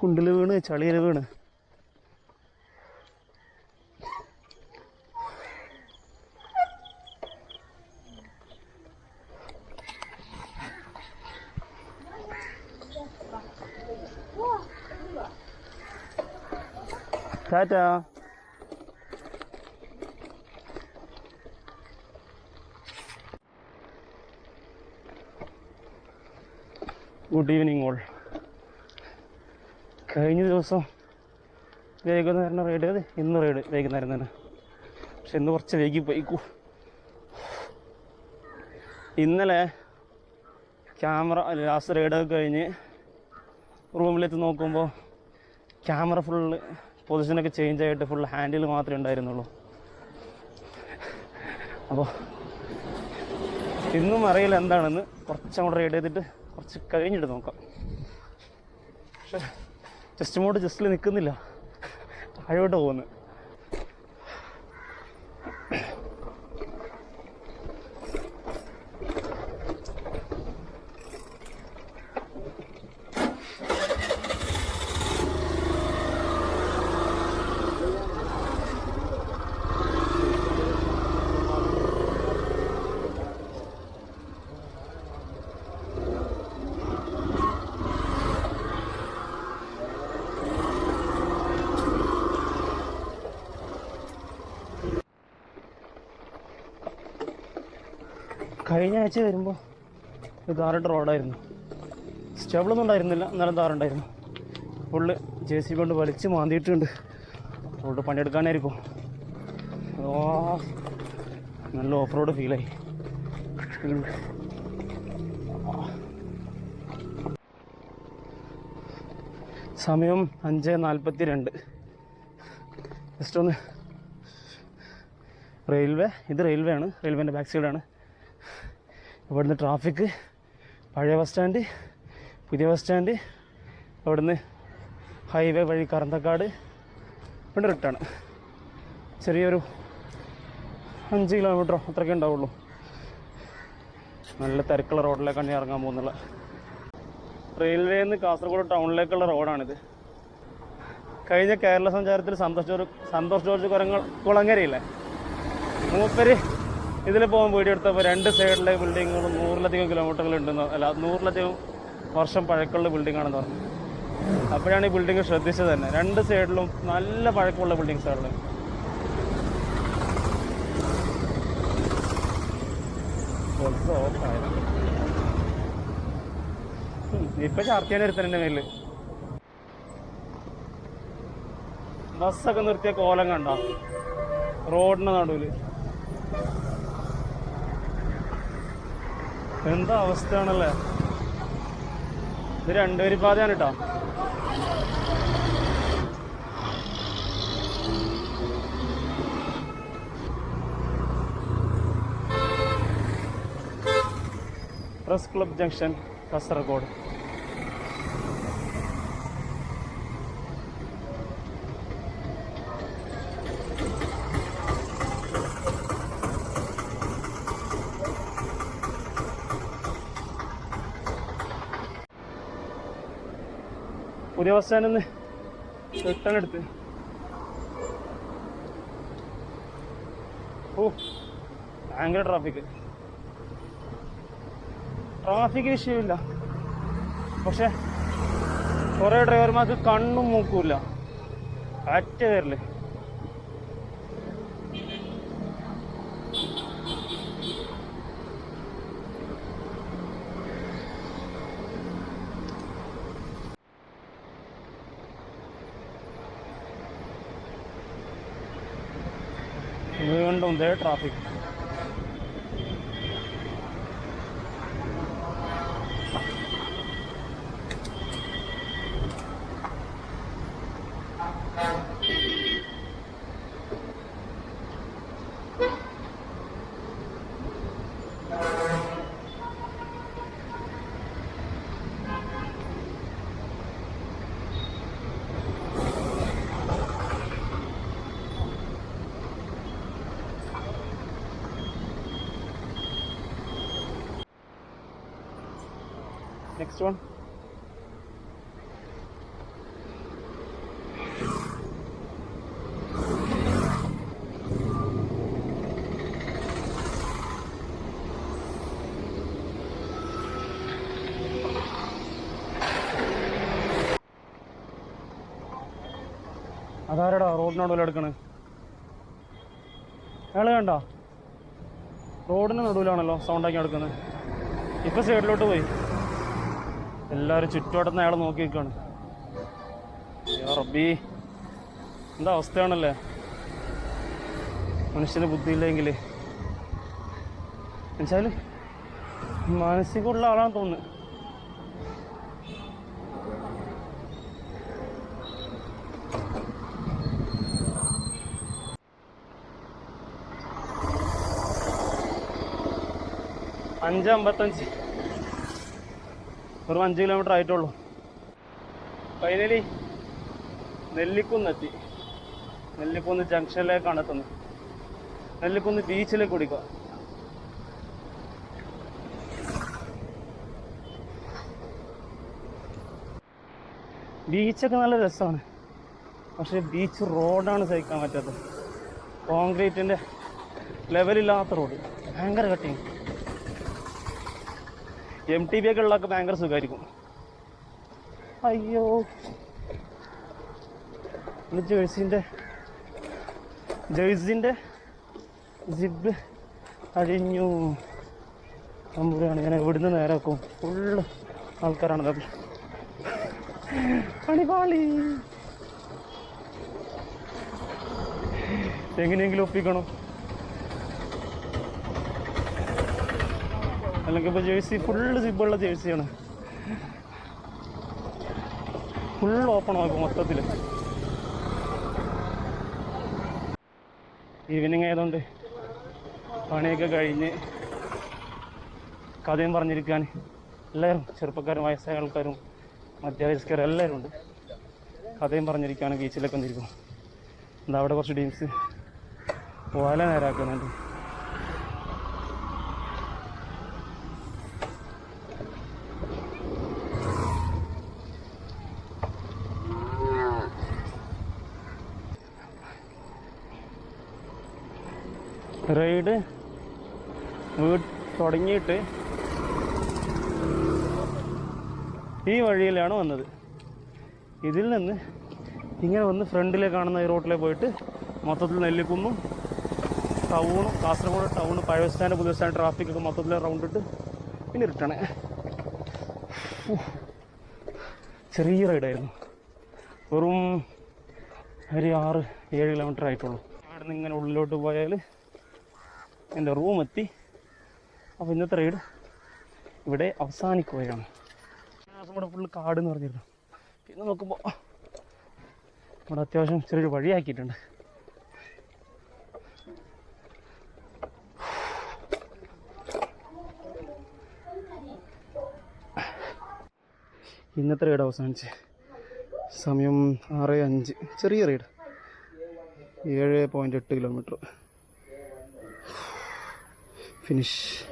കുണ്ടിൽ വീണ് ചളിയിൽ വീണ്. ടാറ്റാ. Good evening all. കഴിഞ്ഞ ദിവസം വൈകുന്നേരം റൈഡ് ചെയ്ത് ഇന്ന് റൈഡ് വൈകുന്നേരം തന്നെ. പക്ഷെ ഇന്ന് കുറച്ച് വൈകി പോയിക്കൂ. ഇന്നലെ ക്യാമറ ലാസ്റ്റ് റൈഡൊക്കെ കഴിഞ്ഞ് റൂമിലെത്തി നോക്കുമ്പോൾ ക്യാമറ ഫുള്ള് പൊസിഷനൊക്കെ ചേഞ്ച് ആയിട്ട് ഫുൾ ഹാൻഡിൽ മാത്രമേ ഉണ്ടായിരുന്നുള്ളൂ. അപ്പോൾ ഇന്നും അറിയില്ല എന്താണെന്ന്. കുറച്ചങ്ങോട്ട് റൈഡ് ചെയ്തിട്ട് കുറച്ച് കഴിഞ്ഞിട്ട് നോക്കാം. പക്ഷേ ജസ്റ്റ് മോഡ് ജസ്റ്റിൽ നിൽക്കുന്നില്ല. താഴോട്ട് പോകുന്നു. കഴിഞ്ഞ ആഴ്ച വരുമ്പോൾ താറിട്ട് റോഡായിരുന്നു. സ്റ്റേബിളൊന്നും ഉണ്ടായിരുന്നില്ല. എന്നാലും താറുണ്ടായിരുന്നു ഫുള്ള് ജെ സി കൊണ്ട് വലിച്ച് മാന്തിയിട്ടുണ്ട്. റോഡ് പണിയെടുക്കാനായിരിക്കും. ഓ നല്ല ഓഫ് റോഡ് ഫീലായി സമയം അഞ്ച് നാൽപ്പത്തി രണ്ട് ജസ്റ്റ് ഒന്ന് റെയിൽവേ ഇത് റെയിൽവേ ആണ്. റെയിൽവേന്റെ ബാക്ക് സൈഡാണ് ഇവിടുന്ന് ട്രാഫിക്ക് പഴയ ബസ് സ്റ്റാൻഡ് പുതിയ ബസ് സ്റ്റാൻഡ് അവിടുന്ന് ഹൈവേ വഴി കറന്തക്കാട് ഇവിടെ റിട്ടേൺ ചെറിയൊരു അഞ്ച് കിലോമീറ്ററോ അത്രയൊക്കെ ഉണ്ടാവുള്ളൂ. നല്ല തിരക്കുള്ള റോഡിലേക്കാണ് ഇറങ്ങാൻ പോകുന്നത്. റെയിൽവേയിൽ നിന്ന് കാസർഗോഡ് ടൗണിലേക്കുള്ള റോഡാണിത് കഴിഞ്ഞ കേരള സഞ്ചാരത്തിൽ സന്തോഷ് ജോർജ് സന്തോഷ് ജോർജ് കുരങ്ങൾ കുളങ്ങരയില്ലേ? മൂപ്പര് ഇതിൽ പോകാൻ വീഡിയോ എടുത്തപ്പോൾ രണ്ട് സൈഡിലെ ബിൽഡിങ്ങുകളും നൂറിലധികം കിലോമീറ്ററുകൾ ഉണ്ടെന്ന് അല്ല നൂറിലധികം വർഷം പഴക്കമുള്ള ബിൽഡിംഗ് ആണെന്ന് പറഞ്ഞു. അപ്പോഴാണ് ഈ ബിൽഡിംഗ് ശ്രദ്ധിച്ചത് തന്നെ. രണ്ട് സൈഡിലും നല്ല പഴക്കമുള്ള ബിൽഡിങ്സ് ആണ് ഇപ്പൊ ചാർത്തിയാണ് എടുത്തതിന്റെ മേലിൽ ബസ്സൊക്കെ നിർത്തിയ കോലം കണ്ട? റോഡിന്റെ നടുവിൽ. എന്താ അവസ്ഥയാണല്ലേ? ഇത് രണ്ടുപേരി പാതയാണ് കേട്ടോ പ്രസ് ക്ലബ് ജംഗ്ഷൻ കാസർഗോഡ്. പുതിയ ബസ് സ്റ്റാൻഡിൽ നിന്ന് റിട്ടേൺ എടുത്ത് ഓ ഭയങ്കര ട്രാഫിക് ട്രാഫിക് വിഷയമില്ല പക്ഷെ കുറേ ഡ്രൈവർമാർക്ക് കണ്ണും മൂക്കൂല അറ്റ വരൽ വീണ്ടും ഇതേ ട്രാഫിക് നെക്സ്റ്റ് വൺ അതാരടാ റോഡിനോട് വല്ല എടുക്കണേ? അയാൾ കണ്ട? റോഡിന് നടുവിലാണല്ലോ സൗണ്ടാക്കി എടുക്കുന്നത്. ഇപ്പൊ സൈഡിലോട്ട് പോയി. എല്ലാവരും ചുറ്റുവട്ടത്തിന് അയാൾ നോക്കി നിൽക്കുകയാണ് റബ്ബി എന്താ അവസ്ഥയാണല്ലേ? മനുഷ്യന് ബുദ്ധിയില്ലെങ്കിൽ എന്നുവെച്ചാൽ മാനസികമുള്ള ആളാണെന്ന് തോന്നുന്നു. അഞ്ച് അമ്പത്തഞ്ച്. വെറും അഞ്ച് കിലോമീറ്റർ ആയിട്ടുള്ളൂ. ഫൈനലി നെല്ലിക്കുന്നെത്തി. നെല്ലിക്കുന്ന് ജംഗ്ഷനിലേക്കാണ് എത്തുന്നത്. നെല്ലിക്കുന്ന് ബീച്ചിലേക്ക് കുടിക്കുക ബീച്ചൊക്കെ നല്ല രസമാണ്. പക്ഷേ ബീച്ച് റോഡാണ് സഹിക്കാൻ പറ്റാത്തത്. കോൺക്രീറ്റിന്റെ ലെവലില്ലാത്ത റോഡ് ഭയങ്കര കട്ടിങ് എം ടി ബി ഒക്കെ ഉള്ളതൊക്കെ ഭയങ്കര സുഖമായിരിക്കും അയ്യോ. ജേഴ്സിന്റെ ജേഴ്സിന്റെ ജിബ് അഴിഞ്ഞു തമ്പുരാണ് ഞാൻ എവിടുന്ന് നേരെ വെക്കും? ഫുള്ള് ആൾക്കാരാണ് ഇതൊക്കെ. പണിപാളി എങ്ങനെയെങ്കിലും ഒപ്പിക്കണം? അല്ലെങ്കിൽ ഇപ്പോൾ ജേഴ്സി ഫുള്ള് സിബുള്ള ജേഴ്സിയാണ് ഫുൾ ഓപ്പൺ ആക്കും മൊത്തത്തിൽ ഈവനിങ് ആയതുകൊണ്ട് പണിയൊക്കെ കഴിഞ്ഞ് കഥയും പറഞ്ഞിരിക്കാൻ എല്ലാവരും ചെറുപ്പക്കാരും വയസ്സായ ആൾക്കാരും മധ്യവയസ്കരും എല്ലാവരും ഉണ്ട്. കഥയും പറഞ്ഞിരിക്കുകയാണ് ബീച്ചിലൊക്കെ വന്നിരിക്കും എന്താ അവിടെ കുറച്ച് ടീംസ് വല നേരാക്കുന്നുണ്ട്. റൈഡ് തുടങ്ങിയിട്ട് ഈ വഴിയിലാണ് വന്നത്. ഇതിൽ നിന്ന് ഇങ്ങനെ വന്ന് ഫ്രണ്ടിലെ കാണുന്ന ഈ റോട്ടിലെ പോയിട്ട് മൊത്തത്തിൽ നെല്ലിക്കുന്നും ടൗണും കാസർഗോഡ് ടൗൺ പഴയ സ്റ്റാൻഡ് പുതിയ സ്റ്റാൻഡ് ട്രാഫിക്കൊക്കെ മൊത്തത്തിൽ റൗണ്ട് ഇട്ട് പിന്നെ റിട്ടേണേ ചെറിയ റൈഡായിരുന്നു വെറും ഒരു ആറ് ഏഴ് കിലോമീറ്റർ ആയിട്ടുള്ളൂ. അവിടെ നിന്ന് ഇങ്ങനെ ഉള്ളിലോട്ട് പോയാൽ എന്റെ റൂം എത്തി. അപ്പോൾ ഇന്നത്തെ റൈഡ് ഇവിടെ അവസാനിക്കുകയാണ് നമ്മുടെ ഫുള്ള് കാട് എന്ന് പറഞ്ഞിരുന്നു. പിന്നെ നോക്കുമ്പോൾ ഇവിടെ അത്യാവശ്യം ചെറിയൊരു വഴിയാക്കിയിട്ടുണ്ട്. ഇന്നത്തെ റൈഡ് അവസാനിച്ച്. സമയം ആറ് അഞ്ച്. ചെറിയ റൈഡ് ഏഴ് പോയിന്റ് എട്ട് കിലോമീറ്റർ finish